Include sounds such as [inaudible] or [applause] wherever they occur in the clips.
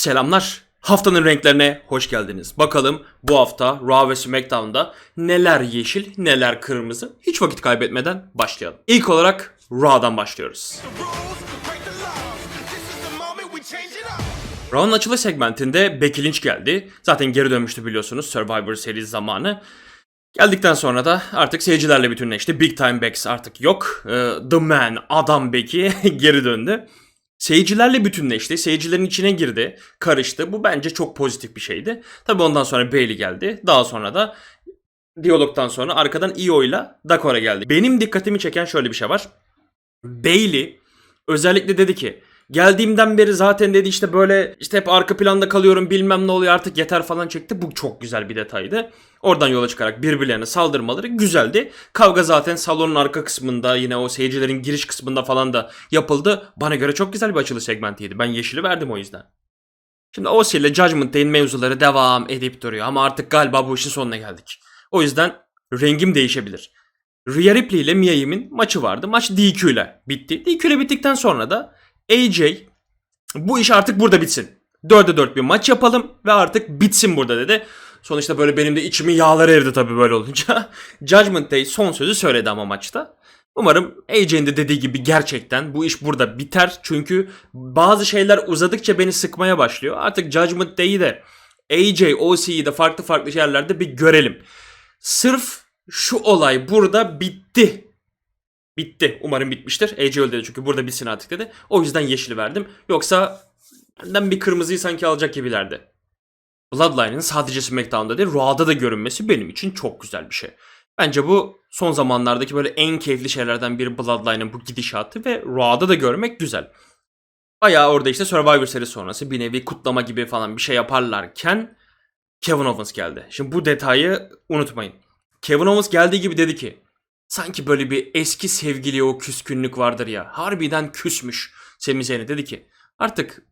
Selamlar. Haftanın renklerine hoş geldiniz. Bakalım bu hafta Raw ve SmackDown'da neler yeşil, neler kırmızı. Hiç vakit kaybetmeden başlayalım. İlk olarak Raw'dan başlıyoruz. Raw'ın açılış segmentinde Becky Lynch geldi. Zaten geri dönmüştü biliyorsunuz Survivor Series zamanı. Geldikten sonra da artık seyircilerle bütünleşti. Big Time Becks artık yok. Ee, The Man, Adam Becky [laughs] geri döndü. Seyircilerle bütünleşti. Seyircilerin içine girdi. Karıştı. Bu bence çok pozitif bir şeydi. Tabii ondan sonra Bailey geldi. Daha sonra da diyalogtan sonra arkadan Io ile Dakora geldi. Benim dikkatimi çeken şöyle bir şey var. Bailey özellikle dedi ki geldiğimden beri zaten dedi işte böyle işte hep arka planda kalıyorum bilmem ne oluyor artık yeter falan çekti. Bu çok güzel bir detaydı. Oradan yola çıkarak birbirlerine saldırmaları güzeldi. Kavga zaten salonun arka kısmında yine o seyircilerin giriş kısmında falan da yapıldı. Bana göre çok güzel bir açılış segmentiydi. Ben yeşili verdim o yüzden. Şimdi Osi ile Judgment Day'in mevzuları devam edip duruyor ama artık galiba bu işin sonuna geldik. O yüzden rengim değişebilir. Rhea Ripley ile Mia Yim'in maçı vardı. Maç DQ ile bitti. DQ ile bittikten sonra da AJ bu iş artık burada bitsin. 4'e 4 bir maç yapalım ve artık bitsin burada dedi. Sonuçta böyle benim de içimin yağları eridi tabii böyle olunca. [laughs] Judgment Day son sözü söyledi ama maçta. Umarım AJ'in de dediği gibi gerçekten bu iş burada biter. Çünkü bazı şeyler uzadıkça beni sıkmaya başlıyor. Artık Judgment Day'i de AJ, OC'yi de farklı farklı yerlerde bir görelim. Sırf şu olay burada bitti. Bitti. Umarım bitmiştir. AJ öyle dedi çünkü burada bitsin artık dedi. O yüzden yeşili verdim. Yoksa benden bir kırmızıyı sanki alacak gibilerdi. Bloodline'ın sadece SmackDown'da değil Raw'da da görünmesi benim için çok güzel bir şey. Bence bu son zamanlardaki böyle en keyifli şeylerden biri Bloodline'ın bu gidişatı ve Raw'da da görmek güzel. Bayağı orada işte Survivor Series sonrası bir nevi kutlama gibi falan bir şey yaparlarken Kevin Owens geldi. Şimdi bu detayı unutmayın. Kevin Owens geldiği gibi dedi ki sanki böyle bir eski sevgiliye o küskünlük vardır ya. Harbiden küsmüş Sami Zayn'e dedi ki artık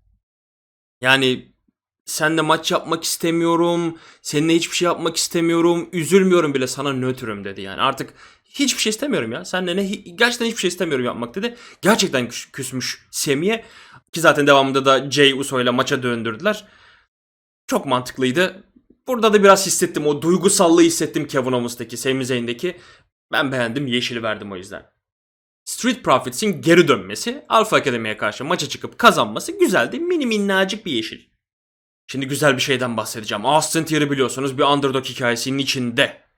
yani senle maç yapmak istemiyorum. Seninle hiçbir şey yapmak istemiyorum. Üzülmüyorum bile sana nötrüm dedi yani. Artık hiçbir şey istemiyorum ya. Seninle ne gerçekten hiçbir şey istemiyorum yapmak dedi. Gerçekten küs- küsmüş Semi'ye. Ki zaten devamında da Jey Uso ile maça döndürdüler. Çok mantıklıydı. Burada da biraz hissettim. O duygusallığı hissettim Kevin Owens'taki, Sami Zayn'deki. Ben beğendim. Yeşili verdim o yüzden. Street Profits'in geri dönmesi, Alpha Academy'ye karşı maça çıkıp kazanması güzeldi. Mini minnacık bir yeşil. Şimdi güzel bir şeyden bahsedeceğim. Austin Theory biliyorsunuz bir underdog hikayesinin içinde.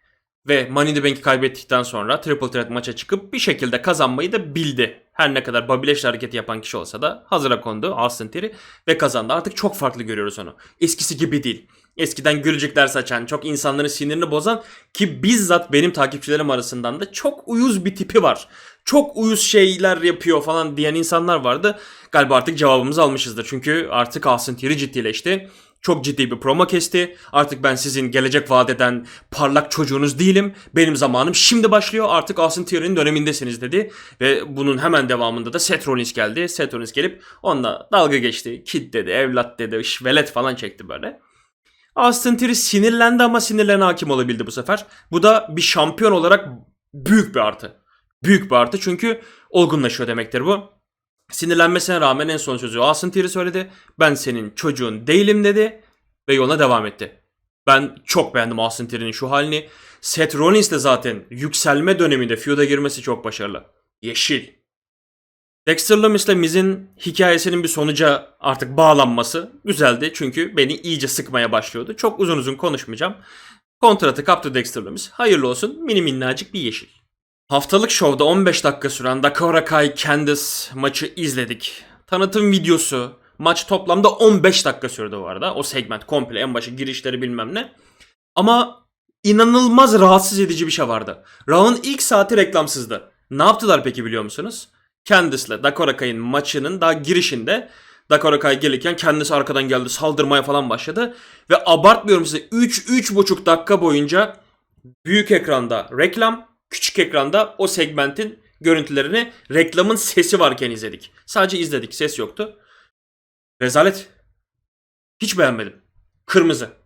Ve Money the Bank'i kaybettikten sonra Triple Threat maça çıkıp bir şekilde kazanmayı da bildi. Her ne kadar Lashley hareketi yapan kişi olsa da hazıra kondu Austin Theory ve kazandı. Artık çok farklı görüyoruz onu. Eskisi gibi değil. Eskiden gülücükler saçan, çok insanların sinirini bozan ki bizzat benim takipçilerim arasından da çok uyuz bir tipi var. Çok uyuz şeyler yapıyor falan diyen insanlar vardı. Galiba artık cevabımızı almışızdır. Çünkü artık Austin Theory ciddileşti. Çok ciddi bir promo kesti. Artık ben sizin gelecek vaat eden parlak çocuğunuz değilim. Benim zamanım şimdi başlıyor. Artık Austin Theory'nin dönemindesiniz dedi. Ve bunun hemen devamında da Seth Rollins geldi. Seth Rollins gelip onunla dalga geçti. Kid dedi, evlat dedi, iş velet falan çekti böyle. Austin Theory sinirlendi ama sinirlerine hakim olabildi bu sefer. Bu da bir şampiyon olarak büyük bir artı. Büyük bir artı çünkü olgunlaşıyor demektir bu. Sinirlenmesine rağmen en son sözü Austin Theory söyledi. Ben senin çocuğun değilim dedi ve yoluna devam etti. Ben çok beğendim Austin Theory'nin şu halini. Seth Rollins de zaten yükselme döneminde feud'a girmesi çok başarılı. Yeşil. Dexter Lumis ile Miz'in hikayesinin bir sonuca artık bağlanması güzeldi. Çünkü beni iyice sıkmaya başlıyordu. Çok uzun uzun konuşmayacağım. Kontratı kaptı Dexter Lumis. Hayırlı olsun mini minnacık bir yeşil. Haftalık şovda 15 dakika süren Dakota Kai Candice maçı izledik. Tanıtım videosu, maç toplamda 15 dakika sürdü bu arada. O segment komple en başı girişleri bilmem ne. Ama inanılmaz rahatsız edici bir şey vardı. Raw'ın ilk saati reklamsızdı. Ne yaptılar peki biliyor musunuz? Candice'le Dakota Kai'nin maçının daha girişinde Dakota Kai gelirken kendisi arkadan geldi saldırmaya falan başladı. Ve abartmıyorum size 3-3,5 dakika boyunca büyük ekranda reklam, küçük ekranda o segmentin görüntülerini reklamın sesi varken izledik. Sadece izledik ses yoktu. Rezalet. Hiç beğenmedim. Kırmızı.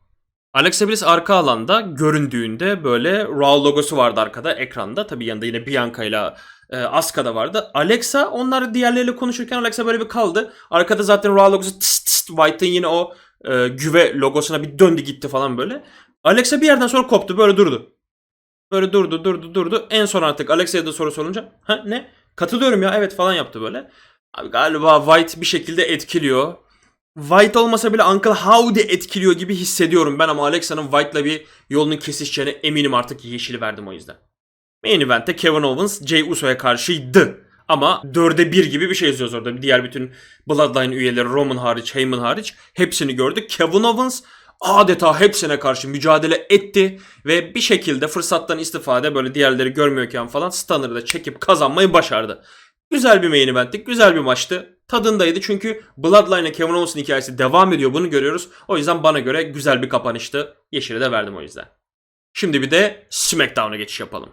Alexa Bliss arka alanda göründüğünde böyle Raw logosu vardı arkada ekranda. Tabii yanında yine Bianca ile E, Asuka da vardı. Alexa onlar diğerleriyle konuşurken Alexa böyle bir kaldı. Arkada zaten Raw logosu tıs tıs White'ın yine o e, güve logosuna bir döndü gitti falan böyle. Alexa bir yerden sonra koptu böyle durdu. Böyle durdu durdu durdu. En son artık Alexa'ya da soru sorunca ha ne? Katılıyorum ya evet falan yaptı böyle. Abi galiba White bir şekilde etkiliyor. White olmasa bile Uncle Howdy etkiliyor gibi hissediyorum ben ama Alexa'nın White'la bir yolunun kesişeceğine eminim artık yeşili verdim o yüzden. Main event'te Kevin Owens Jey Uso'ya karşıydı. Ama dörde bir gibi bir şey yazıyoruz orada. Diğer bütün Bloodline üyeleri Roman hariç, Heyman hariç hepsini gördük. Kevin Owens adeta hepsine karşı mücadele etti ve bir şekilde fırsattan istifade böyle diğerleri görmüyorken falan Stunner'ı da çekip kazanmayı başardı. Güzel bir main event'ti, güzel bir maçtı. Tadındaydı çünkü Bloodline'la Kevin Owens'ın hikayesi devam ediyor bunu görüyoruz. O yüzden bana göre güzel bir kapanıştı. Yeşili de verdim o yüzden. Şimdi bir de SmackDown'a geçiş yapalım.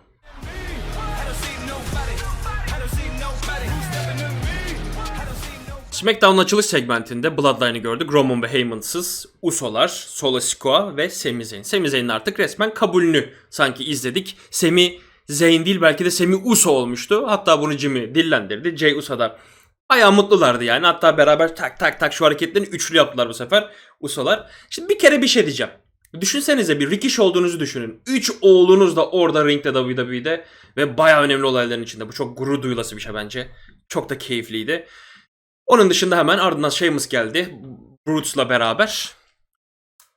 SmackDown'un açılış segmentinde Bloodline'ı gördük. Roman ve Heyman'sız Usolar, Solo Sikoa ve Sami Zayn. Sami Zayn'in artık resmen kabulünü sanki izledik. Sami Zayn değil belki de Sami Uso olmuştu. Hatta bunu Jimmy dillendirdi. Jay Uso da bayağı mutlulardı yani. Hatta beraber tak tak tak şu hareketlerini üçlü yaptılar bu sefer Usolar. Şimdi bir kere bir şey diyeceğim. Düşünsenize bir Rikiş olduğunuzu düşünün. Üç oğlunuz da orada ringde WWE'de ve bayağı önemli olayların içinde. Bu çok gurur duyulası bir şey bence. Çok da keyifliydi. Onun dışında hemen ardından Sheamus geldi. Brutes'la beraber.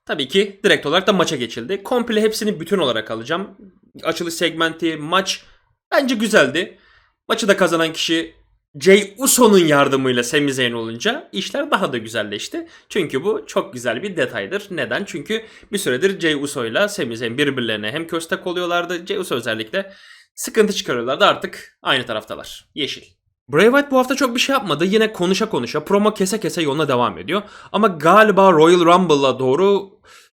Tabii ki direkt olarak da maça geçildi. Komple hepsini bütün olarak alacağım. Açılış segmenti, maç bence güzeldi. Maçı da kazanan kişi Jey Uso'nun yardımıyla Sami Zayn olunca işler daha da güzelleşti. Çünkü bu çok güzel bir detaydır. Neden? Çünkü bir süredir Jey Uso'yla Sami Zayn birbirlerine hem köstek oluyorlardı. Jey Uso özellikle sıkıntı çıkarıyorlardı. Artık aynı taraftalar. Yeşil. Bray Wyatt bu hafta çok bir şey yapmadı. Yine konuşa konuşa, promo kese kese yoluna devam ediyor. Ama galiba Royal Rumble'a doğru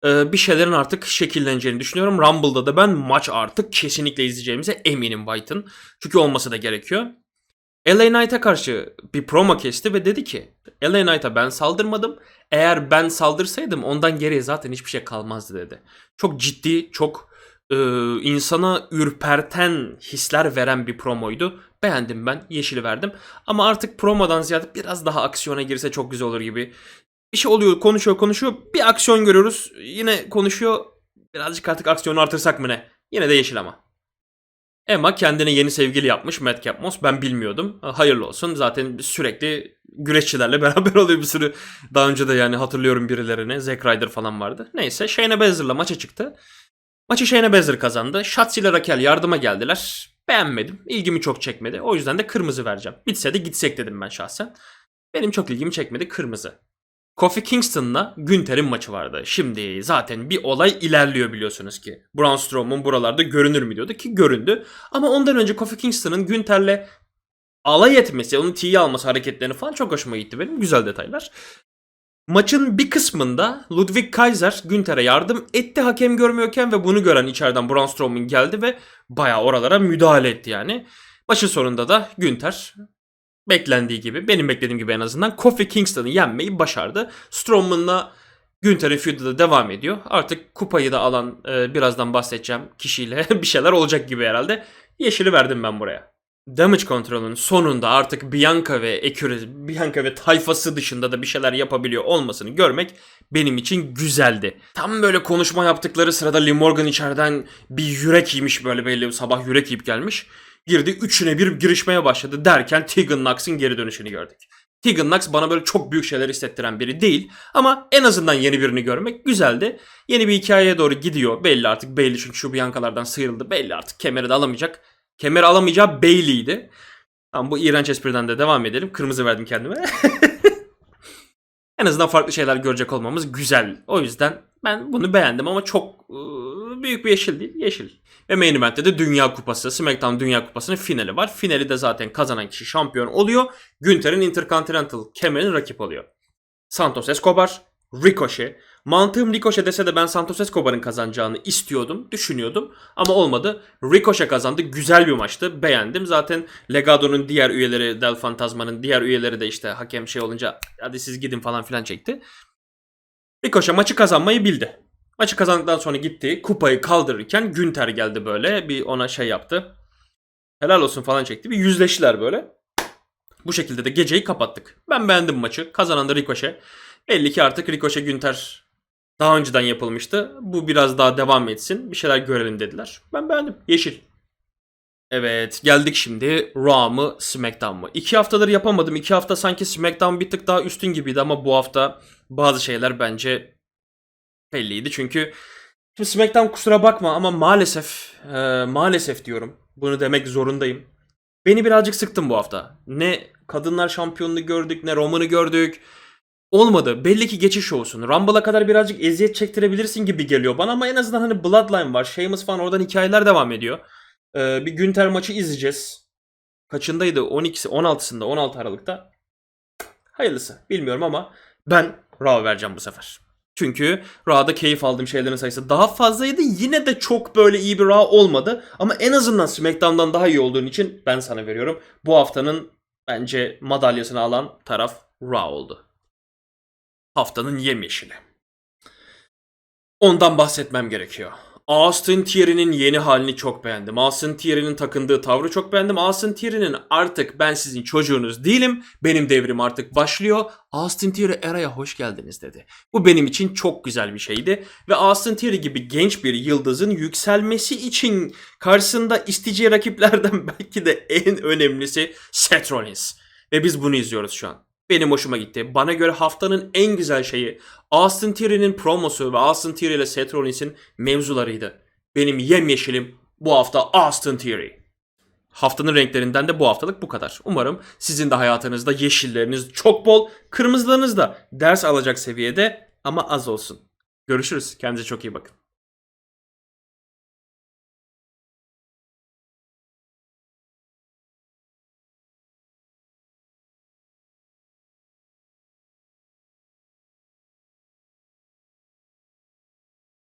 e, bir şeylerin artık şekilleneceğini düşünüyorum. Rumble'da da ben maç artık kesinlikle izleyeceğimize eminim Wyatt'ın. Çünkü olması da gerekiyor. LA Knight'a karşı bir promo kesti ve dedi ki LA Knight'a ben saldırmadım. Eğer ben saldırsaydım ondan geriye zaten hiçbir şey kalmazdı dedi. Çok ciddi, çok e, insana ürperten hisler veren bir promoydu. Beğendim ben, yeşili verdim. Ama artık promodan ziyade biraz daha aksiyona girse çok güzel olur gibi. Bir şey oluyor, konuşuyor, konuşuyor. Bir aksiyon görüyoruz. Yine konuşuyor. Birazcık artık aksiyonu artırsak mı ne? Yine de yeşil ama. Emma kendine yeni sevgili yapmış Madcap Moss. Ben bilmiyordum. Hayırlı olsun. Zaten sürekli güreşçilerle [laughs] beraber oluyor bir sürü. Daha önce de yani hatırlıyorum birilerini. Zack Ryder falan vardı. Neyse Shayna Baszler'la maça çıktı. Maçı Shayna Baszler kazandı. Shotzi ile Raquel yardıma geldiler. Beğenmedim. İlgimi çok çekmedi. O yüzden de kırmızı vereceğim. Bitse de gitsek dedim ben şahsen. Benim çok ilgimi çekmedi kırmızı. Kofi Kingston'la Günter'in maçı vardı. Şimdi zaten bir olay ilerliyor biliyorsunuz ki. Braun Strowman buralarda görünür mü diyordu ki göründü. Ama ondan önce Kofi Kingston'ın Günter'le alay etmesi, onun T'yi alması hareketlerini falan çok hoşuma gitti benim. Güzel detaylar. Maçın bir kısmında Ludwig Kaiser Günter'e yardım etti hakem görmüyorken ve bunu gören içeriden Braun Strowman geldi ve bayağı oralara müdahale etti yani. Maçın sonunda da Günter beklendiği gibi, benim beklediğim gibi en azından Kofi Kingston'ı yenmeyi başardı. Strowman'la Günter'in feud'u da devam ediyor. Artık kupayı da alan e, birazdan bahsedeceğim kişiyle [laughs] bir şeyler olacak gibi herhalde. Yeşili verdim ben buraya. Damage Control'un sonunda artık Bianca ve Eküre, Bianca ve tayfası dışında da bir şeyler yapabiliyor olmasını görmek benim için güzeldi. Tam böyle konuşma yaptıkları sırada Lee Morgan içeriden bir yürek yiymiş böyle belli sabah yürek yiyip gelmiş. Girdi üçüne bir girişmeye başladı derken Tegan Knox'ın geri dönüşünü gördük. Tegan Knox bana böyle çok büyük şeyler hissettiren biri değil ama en azından yeni birini görmek güzeldi. Yeni bir hikayeye doğru gidiyor belli artık belli çünkü şu Bianca'lardan sıyrıldı belli artık kemeri de alamayacak. Kemeri alamayacağı Bailey'di. Tamam bu iğrenç espriden de devam edelim. Kırmızı verdim kendime. [laughs] en azından farklı şeyler görecek olmamız güzel. O yüzden ben bunu beğendim ama çok ıı, büyük bir yeşil değil. Yeşil. Ve main event'te de Dünya Kupası, SmackDown Dünya Kupası'nın finali var. Finali de zaten kazanan kişi şampiyon oluyor. Günter'in Intercontinental kemerin rakip oluyor. Santos Escobar, Ricochet. Mantığım Ricochet dese de ben Santos Escobar'ın kazanacağını istiyordum, düşünüyordum. Ama olmadı. Ricochet kazandı. Güzel bir maçtı. Beğendim. Zaten Legado'nun diğer üyeleri, Del Fantasma'nın diğer üyeleri de işte hakem şey olunca hadi siz gidin falan filan çekti. Ricochet maçı kazanmayı bildi. Maçı kazandıktan sonra gitti. Kupayı kaldırırken Günter geldi böyle. Bir ona şey yaptı. helal olsun falan çekti. Bir yüzleştiler böyle. Bu şekilde de geceyi kapattık. Ben beğendim maçı. Kazanan da Ricochet. Belli ki artık Ricochet Günter daha önceden yapılmıştı. Bu biraz daha devam etsin. Bir şeyler görelim dediler. Ben beğendim. Yeşil. Evet geldik şimdi Raw mı SmackDown mı? İki haftadır yapamadım. İki hafta sanki SmackDown bir tık daha üstün gibiydi ama bu hafta bazı şeyler bence belliydi. Çünkü şimdi SmackDown kusura bakma ama maalesef e, maalesef diyorum. Bunu demek zorundayım. Beni birazcık sıktın bu hafta. Ne kadınlar şampiyonluğu gördük ne Roman'ı gördük. Olmadı. Belli ki geçiş olsun. Rumble'a kadar birazcık eziyet çektirebilirsin gibi geliyor bana ama en azından hani Bloodline var. Sheamus falan oradan hikayeler devam ediyor. Ee, bir Günter maçı izleyeceğiz. Kaçındaydı? 12'si, 16'sında, 16 Aralık'ta. Hayırlısı. Bilmiyorum ama ben Raw vereceğim bu sefer. Çünkü Raw'da keyif aldığım şeylerin sayısı daha fazlaydı. Yine de çok böyle iyi bir Raw olmadı. Ama en azından SmackDown'dan daha iyi olduğun için ben sana veriyorum. Bu haftanın bence madalyasını alan taraf Raw oldu. Haftanın yemyeşili. Ondan bahsetmem gerekiyor. Austin Theory'nin yeni halini çok beğendim. Austin Theory'nin takındığı tavrı çok beğendim. Austin Theory'nin artık ben sizin çocuğunuz değilim. Benim devrim artık başlıyor. Austin Theory eraya hoş geldiniz dedi. Bu benim için çok güzel bir şeydi. Ve Austin Theory gibi genç bir yıldızın yükselmesi için karşısında isteyeceği rakiplerden [laughs] belki de en önemlisi Seth Rollins. Ve biz bunu izliyoruz şu an. Benim hoşuma gitti. Bana göre haftanın en güzel şeyi Austin Theory'nin promosu ve Austin Theory ile Seth Rollins'in mevzularıydı. Benim yemyeşilim bu hafta Austin Theory. Haftanın renklerinden de bu haftalık bu kadar. Umarım sizin de hayatınızda yeşilleriniz çok bol, kırmızılarınız da ders alacak seviyede ama az olsun. Görüşürüz. Kendinize çok iyi bakın.